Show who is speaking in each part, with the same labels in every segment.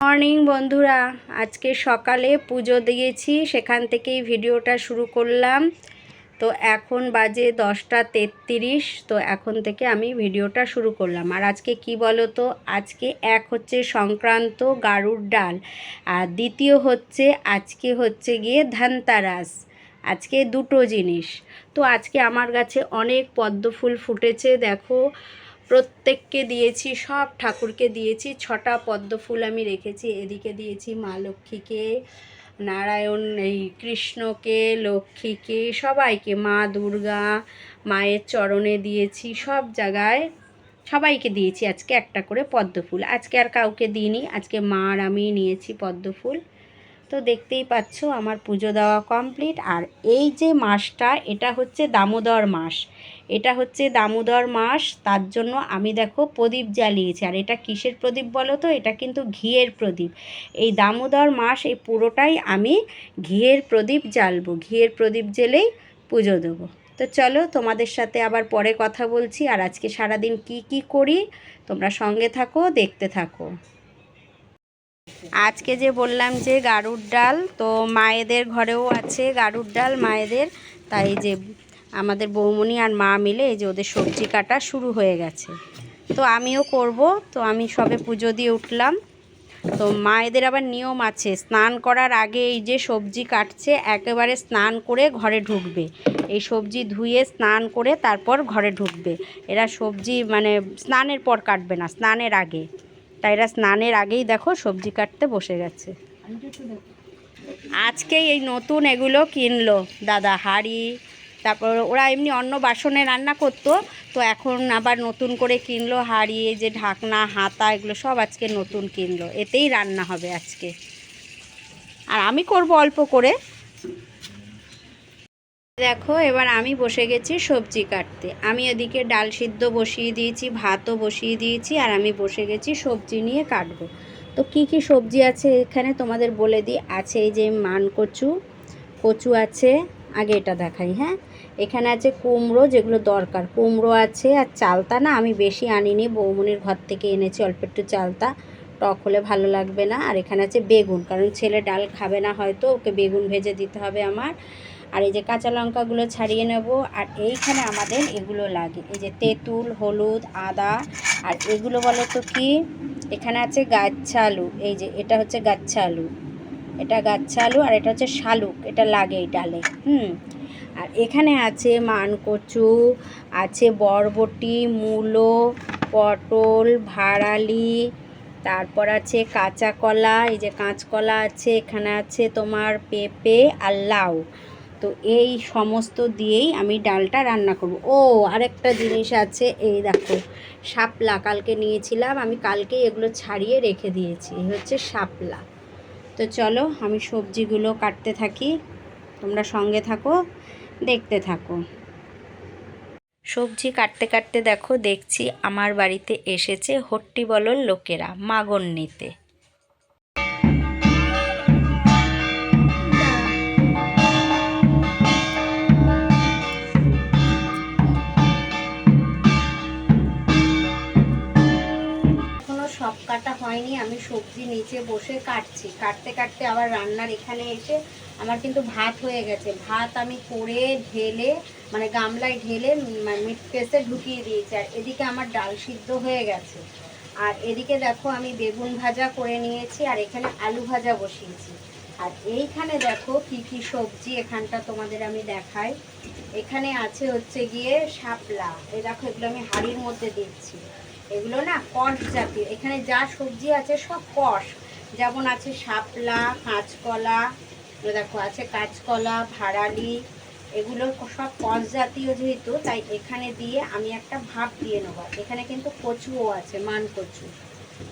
Speaker 1: Morning বন্ধুরা। আজকে সকালে পুজো দিয়েছি, সেখান থেকেই ভিডিওটা শুরু করলাম। তো এখন বাজে দশটা তেত্রিশ, তো এখন থেকে আমি ভিডিওটা শুরু করলাম। আর আজকে কি বলো তো আজকে এক হচ্ছে সংক্রান্ত গারুর ডাল, আর দ্বিতীয় হচ্ছে, আজকে হচ্ছে গিয়ে ধানতারাস। আজকে দুটো জিনিস। তো আজকে আমার কাছে অনেক পদ্ম ফুল ফুটেছে, দেখো। প্রত্যেককে দিয়েছি, সব ঠাকুরকে দিয়েছি। ছটা পদ্ম ফুল আমি রেখেছি, এদিকে দিয়েছি মা লক্ষ্মীকে, নারায়ণ, এই কৃষ্ণকে, লক্ষ্মীকে, সবাইকে, মা দুর্গা, মায়ের চরণে দিয়েছি, সব জায়গায় সবাইকে দিয়েছি। আজকে একটা করে পদ্ম ফুল আজকে আর কাউকে দিইনি, আজকে মা আর আমি নিয়েছি পদ্ম ফুল তো দেখতেই পাচ্ছ আমার পুজো দেওয়া কমপ্লিট আর এই যে মাসটা, এটা হচ্ছে দামোদর মাস। এটা হচ্ছে দামোদর মাস, তার জন্য আমি দেখো প্রদীপ জ্বালিয়েছি। আর এটা কিসের প্রদীপ বলো তো? এটা কিন্তু ঘিয়ের প্রদীপ। এই দামোদর মাস, এই পুরোটাই আমি ঘিয়ের প্রদীপ জ্বালবো। ঘিয়ের প্রদীপ জ্বেলেই পুজো দেবো। তো চলো তোমাদের সাথে আবার পরে কথা বলছি। আর আজকে সারাদিন কি কি করি, তোমরা সঙ্গে থাকো, দেখতে থাকো। আজকে যে বললাম যে গাড়ুর ডাল, তো মায়েদের ঘরেও আছে গাড়ুর ডাল, মায়েদের। তাই যে আমাদের বৌমনি আর মা মিলে এই যে ওদের সবজি কাটা শুরু হয়ে গেছে। তো আমিও করব, তো আমি সবে পুজো দিয়ে উঠলাম। তো মায়েদের আবার নিয়ম আছে, স্নান করার আগে এই যে সবজি কাটছে, একেবারে স্নান করে ঘরে ঢুকবে। এই সবজি ধুয়ে স্নান করে তারপর ঘরে ঢুকবে। এরা সবজি মানে স্নানের পর কাটবে না, স্নানের আগে। তাই এরা স্নানের আগেই দেখো সবজি কাটতে বসে গেছে। আজকেই এই নতুন এগুলো কিনলো দাদা হাঁড়ি, তারপর ওরা এমনি অন্য বাসনে রান্না করতো, তো এখন আবার নতুন করে কিনলো হাঁড়ি যে ঢাকনা, হাতা, এগুলো সব আজকে নতুন কিনলো, এতেই রান্না হবে আজকে। আর আমি করব অল্প করে। দেখো, এবার আমি বসে গেছি সবজি কাটতে। আমি এদিকে ডাল সিদ্ধ বসিয়ে দিয়েছি, ভাতও বসিয়ে দিয়েছি, আর আমি বসে গেছি সবজি নিয়ে কাটবো। তো কি কি সবজি আছে এখানে তোমাদের বলে দিই। আছে এই যে মান কচু কচু আছে, আগে এটা দেখাই হ্যাঁ? এখানে আছে কুমড়ো, যেগুলো দরকার। কুমড়ো আছে আর চালতা না, আমি বেশি আনিনি, বৌমনির ঘর থেকে এনেছি, অল্প একটু চালতা। টক হলে ভালো লাগবে না। আর এখানে আছে বেগুন, কারণ ছেলে ডাল খাবে না হয়তো, ওকে বেগুন ভেজে দিতে হবে আমার। আর এই যে কাঁচা লঙ্কাগুলো ছাড়িয়ে নেব। আর এইখানে আমাদের এগুলো লাগে। এই যে তেঁতুল, হলুদ, আদা, আর এগুলো বলো তো কি? এখানে আছে গাচ্ছা আলু এই যে এটা হচ্ছে গাচ্ছা আলু এটা গাচ্ছা আলু আর এটা হচ্ছে শালুক। এটা লাগে এই ডালে। হুম। আর এখানে আছে মানকচু, আছে বরবটি, মূলো, পটল, ভাড়ালি, তারপর আছে কাঁচা কলা। এই যে কাঁচকলা আছে, এখানে আছে তোমার পেঁপে আর লাউ। তো এই সমস্ত দিয়েই আমি ডালটা রান্না করব। ও, আরেকটা জিনিস আছে, এই দেখো, শাপলা। কালকে নিয়েছিলাম, আমি কালকে এগুলো ছাড়িয়ে রেখে দিয়েছি হচ্ছে শাপলা। তো চলো, আমি সবজিগুলো কাটতে থাকি, তোমরা সঙ্গে থাকো, দেখতে থাকো। সবজি কাটতে কাটতে দেখো, দেখছি আমার বাড়িতে এসেছে হট্টি বলল লোকেরা মাগন নিতে কাটা হয়নি, আমি সবজি নিচে বসে কাটছি। কাটতে কাটতে আবার রান্নার এখানে এসে আমার কিন্তু ভাত হয়ে গেছে। ভাত আমি করে ঢেলে মানে গামলায় ঢেলে মিট পেসে ঢুকিয়ে দিয়েছি। আর এদিকে আমার ডাল সিদ্ধ হয়ে গেছে। আর এদিকে দেখো আমি বেগুন ভাজা করে নিয়েছি আর এখানে আলু ভাজা বসিয়েছি। আর এইখানে দেখো কি কি সবজি এখানটা তোমাদের আমি দেখাই। এখানে আছে হচ্ছে গিয়ে শাপলা। এই দেখো এগুলো আমি হাঁড়ির মধ্যে দিচ্ছি। এগুলো না কষ জাতীয়। এখানে যা সবজি আছে সব কষ। যেমন আছে শাপলা, কাঁচকলা দেখো আছে কাঁচকলা, ভাড়ালি, এগুলো সব কষ জাতীয় যেহেতু, তাই এখানে দিয়ে আমি একটা ভাপ দিয়ে নেব। এখানে কিন্তু কচুও আছে, মান কচু।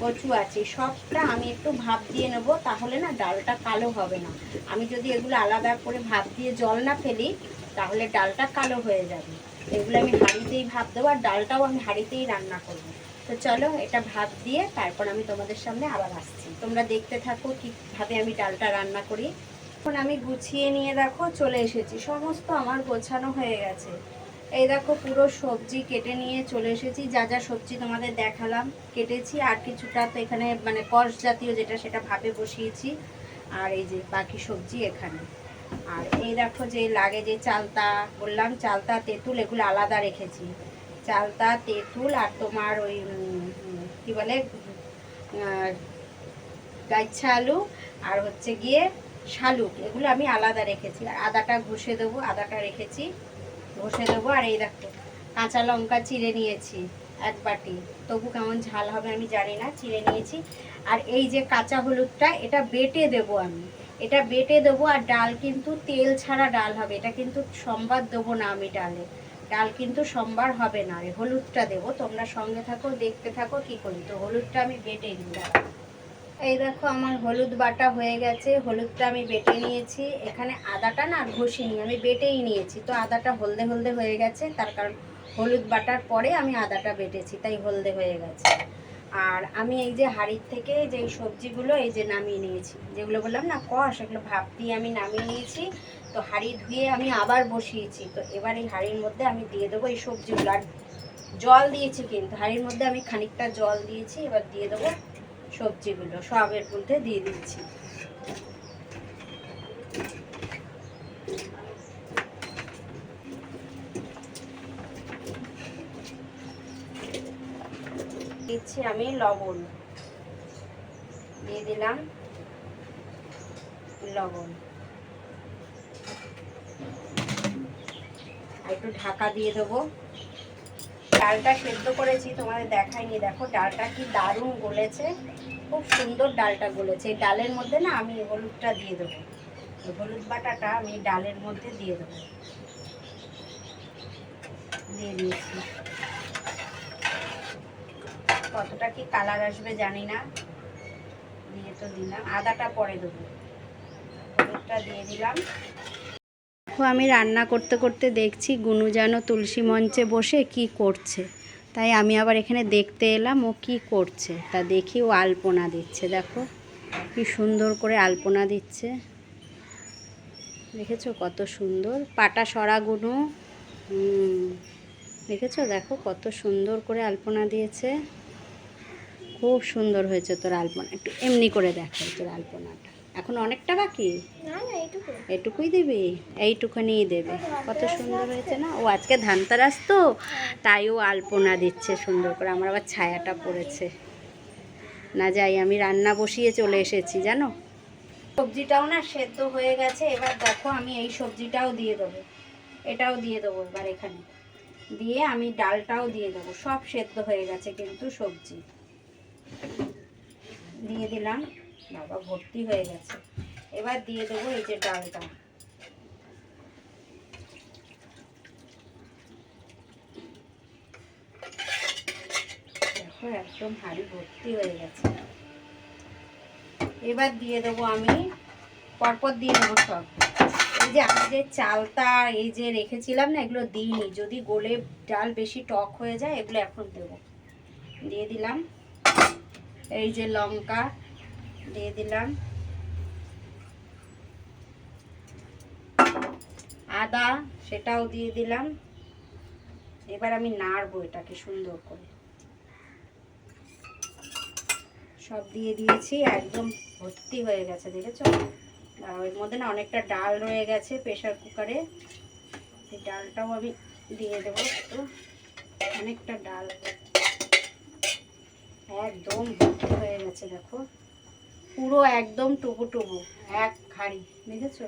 Speaker 1: কচু আছে সবটা আমি একটু ভাপ দিয়ে নেব, তাহলে না ডালটা কালো হবে না। আমি যদি এগুলো আলাদা করে ভাপ দিয়ে জল না ফেলি, তাহলে ডালটা কালো হয়ে যাবে। এগুলো আমি হাঁড়িতেই ভাপ দেবো, আর ডালটাও আমি হাঁড়িতেই রান্না করব। তো চলো এটা ভাত দিয়ে তারপর আমি তোমাদের সামনে আবার আসছি। তোমরা দেখতে থাকো কীভাবে আমি ডালটা রান্না করি। এখন আমি গুছিয়ে নিয়ে দেখো চলে এসেছি। সমস্ত আমার গোছানো হয়ে গেছে। এই দেখো পুরো সবজি কেটে নিয়ে চলে এসেছি। যা যা সবজি তোমাদের দেখালাম, কেটেছি। আর কিছুটা তো এখানে মানে কষ জাতীয় যেটা সেটা ভাবে বসিয়েছি। আর এই যে বাকি সবজি এখানে। আর এই দেখো যে লাগে যে চালতা, বললাম চালতা, তেঁতুল এগুলো আলাদা রেখেছি। চালতা তেঁতুল আর তোমার ওই উম, বলে গাইছা আলু আর হচ্ছে গিয়ে শালুক। এগুলো আমি আলাদা রেখেছি। আর আদাটা ঘষে দেবো আদাটা রেখেছি ঘষে দেবো। আর এই দেখো কাঁচা লঙ্কা চিড়ে নিয়েছি এক বাটি। তবু কেমন ঝাল হবে আমি জানি না চিড়ে নিয়েছি। আর এই যে কাঁচা হলুদটা এটা বেটে দেবো আমি। এটা বেটে দেবো আর ডাল কিন্তু তেল ছাড়া ডাল হবে। এটা কিন্তু সম্বাদ দেবো না আমি ডালে। ডাল কিন্তু সোমবার হবে না। রে হলুদটা দেবো, তোমরা সঙ্গে থাকো, দেখতে থাকো কি করি। তো হলুদটা আমি বেটে নিই। এই দেখো আমার হলুদ বাটা হয়ে গেছে, হলুদটা আমি বেটে নিয়েছি। এখানে আদাটা না ঘষিনি, আমি বেটেই নিয়েছি। তো আদাটা হলদে হলদে হয়ে গেছে, তার কারণ হলুদ বাটার পরে আমি আদাটা বেটেছি, তাই হলদে হয়ে গেছে। আর আমি এই যে হাঁড়ির থেকে যে সবজিগুলো, এই যে নামিয়ে নিয়েছি, যেগুলো বললাম না, কষ, এগুলো ভাপ দিয়ে আমি নামিয়ে নিয়েছি। তো হাঁড়ি ধুয়ে আমি আবার বসিয়েছি। তো এবার এই হাঁড়ির মধ্যে আমি দিয়ে দেবো এই সবজিগুলো। আর জল দিয়েছি কিন্তু, হাঁড়ির মধ্যে আমি খানিকটা জল দিয়েছি, এবার দিয়ে দেবো সবজিগুলো। সবের মধ্যে দিয়ে দিচ্ছি। দিচ্ছি আমি লবণ। দিয়ে দিলাম লবণ। একটু ঢাকা দিয়ে দেবো। ডালটা সেদ্ধ করেছি, তোমাদের দেখাইনি। দেখো, ডালটা কি দারুণ গলেছে। খুব সুন্দর ডালটা গলেছে। এই ডালের মধ্যে না আমি হলুদটা দিয়ে দেবো। হলুদ বাটাটা আমি ডালের মধ্যে দিয়ে দেবো। দিয়ে দিয়েছি। কতটা কি কালার আসবে জানি না। দিয়ে তো দিলাম। আদাটা পরে দেবো। হলুদটা দিয়ে দিলাম। দেখো, আমি রান্না করতে করতে দেখছি গুনু যেন তুলসী মঞ্চে বসে কি করছে। তাই আমি আবার এখানে দেখতে এলাম ও কি করছে। তা দেখি ও আলপনা দিচ্ছে, দেখো। কি সুন্দর করে আলপনা দিচ্ছে। দেখেছ কত সুন্দর? পাটা সরা গুনু। দেখেছ? দেখো কত সুন্দর করে আলপনা দিয়েছে। খুব সুন্দর হয়েছে তোর আলপনা। একটু এমনি করে দেখাই তোর আলপনাটা। এখন অনেকটা বাকি? এটুকুই দিবি? এইটুখানিই দেবে। কত সুন্দর হয়েছে না? ও আজকে ধানতেরাস তো তাই ও আলপনা দিচ্ছে সুন্দর করে। আমার আবার ছায়াটা পড়েছে। না যাই আমি রান্না বসিয়ে চলে এসেছি জানো? সবজিটাও না সেদ্ধ হয়ে গেছে। এবার দেখো আমি এই সবজিটাও দিয়ে দেবো। এটাও দিয়ে দেবো এবার এখানে। দিয়ে আমি ডালটাও দিয়ে দেবো। সব সেদ্ধ হয়ে গেছে কিন্তু সবজি। দিয়ে দিলাম। বাবা ভর্তি হয়ে গেছে। এবার দিয়ে দেবো এই যে ডালটা। দেখো, একদম হাড়ি ভর্তি হয়ে গেছে। এবার দিয়ে দেবো আমি, পরপর দিয়ে দেবো সব। এই যে আমি যে চালটা, এই যে রেখেছিলাম না, এগুলো দিইনি। যদি গলে ডাল বেশি টক হয়ে যায়, এগুলো এখন দেবো। দিয়ে দিলাম। এই যে লঙ্কা দিয়ে দিলাম। আদা, সেটাও দিয়ে দিলাম। এবার আমি নাড়বো এটাকে সুন্দর করে। সব দিয়ে দিয়েছি, একদম ভর্তি হয়ে গেছে, দেখেছ? ওর মধ্যে না অনেকটা ডাল রয়ে গেছে প্রেশার কুকারে। এই ডালটাও আমি দিয়ে দেবো একটু। অনেকটা ডাল। একদম ভর্তি হয়ে গেছে, দেখো। পুরো একদম টুবু টুবু, এক হাঁড়ি বুঝেছ?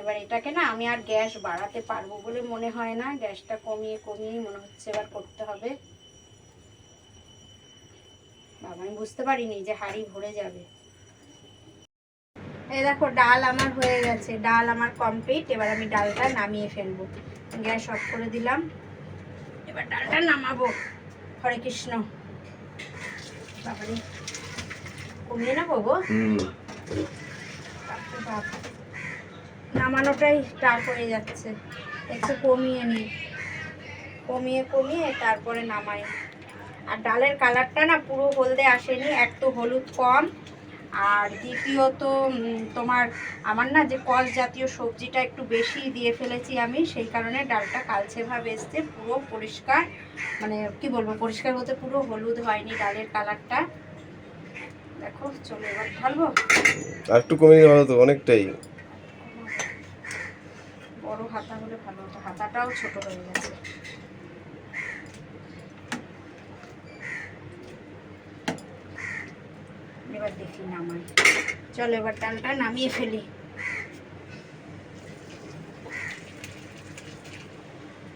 Speaker 1: এবার এটাকে না আমি আর গ্যাস বাড়াতে পারব বলে মনে হয় না, গ্যাসটা কমিয়ে কমিয়ে মনে হচ্ছে এবার করতে হবে। বাবা, আমি বুঝতে পারিনি যে হাঁড়ি ভরে যাবে। এই দেখো, ডাল আমার হয়ে গেছে, ডাল আমার কমপ্লিট এবার আমি ডালটা নামিয়ে ফেলব। গ্যাস অফ করে দিলাম। এবার ডালটা নামাবো। হরে কৃষ্ণ। বাবারে। কমিয়ে নেব গো নামানোটাই টাফ হয়ে যাচ্ছে। একটু কমিয়ে নিই কমিয়ে কমিয়ে তারপরে নামাই। আর ডালের কালারটা না পুরো হলদে আসেনি একটু হলুদ কম। আর দ্বিতীয়ত তোমার আমার না যে কল জাতীয় সবজিটা একটু বেশি দিয়ে ফেলেছি আমি সেই কারণে ডালটা কালচে ভাব এসছে পুরো পরিষ্কার। মানে কি বলব পরিষ্কার বলতে পুরো হলুদ হয়নি ডালের কালারটা দেখো চলো এবার ঢালবো।
Speaker 2: আর একটু কমে গেলে ভালো তো অনেকটাই।
Speaker 1: বড় হাতা হলে ভালো হতো হাতাটাও ছোট হয়ে গেছে। এবার দেখি নামাই। চলো এবার ডালটা নামিয়ে ফেলি।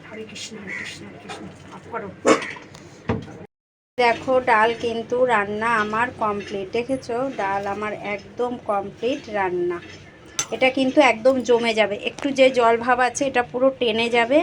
Speaker 1: হরে কৃষ্ণ হরে কৃষ্ণ হরে কৃষ্ণ অফ করো। দেখো, ডাল কিন্তু রান্না আমার কমপ্লিট দেখেছ? ডাল আমার একদম কমপ্লিট রান্না। এটা কিন্তু একদম জমে যাবে। একটু যে জল ভাব আছে, এটা পুরো টেনে যাবে,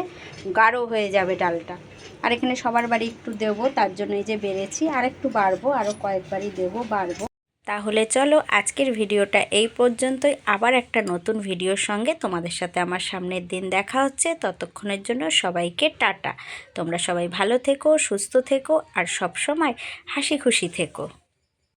Speaker 1: গাঢ় হয়ে যাবে ডালটা। আর এখানে সবার বাড়ি একটু দেবো, তার জন্য এই যে বেড়েছি আর একটু বাড়বো আরও কয়েকবারই দেবো, বাড়বো। তাহলে চলো আজকের ভিডিওটা এই পর্যন্তই। আবার একটা নতুন ভিডিওর সঙ্গে তোমাদের সাথে আমার সামনের দিন দেখা হচ্ছে। ততক্ষণের জন্য সবাইকে টাটা। তোমরা সবাই ভালো থেকো, সুস্থ থেকো, আর সব সময় হাসি খুশি থেকো।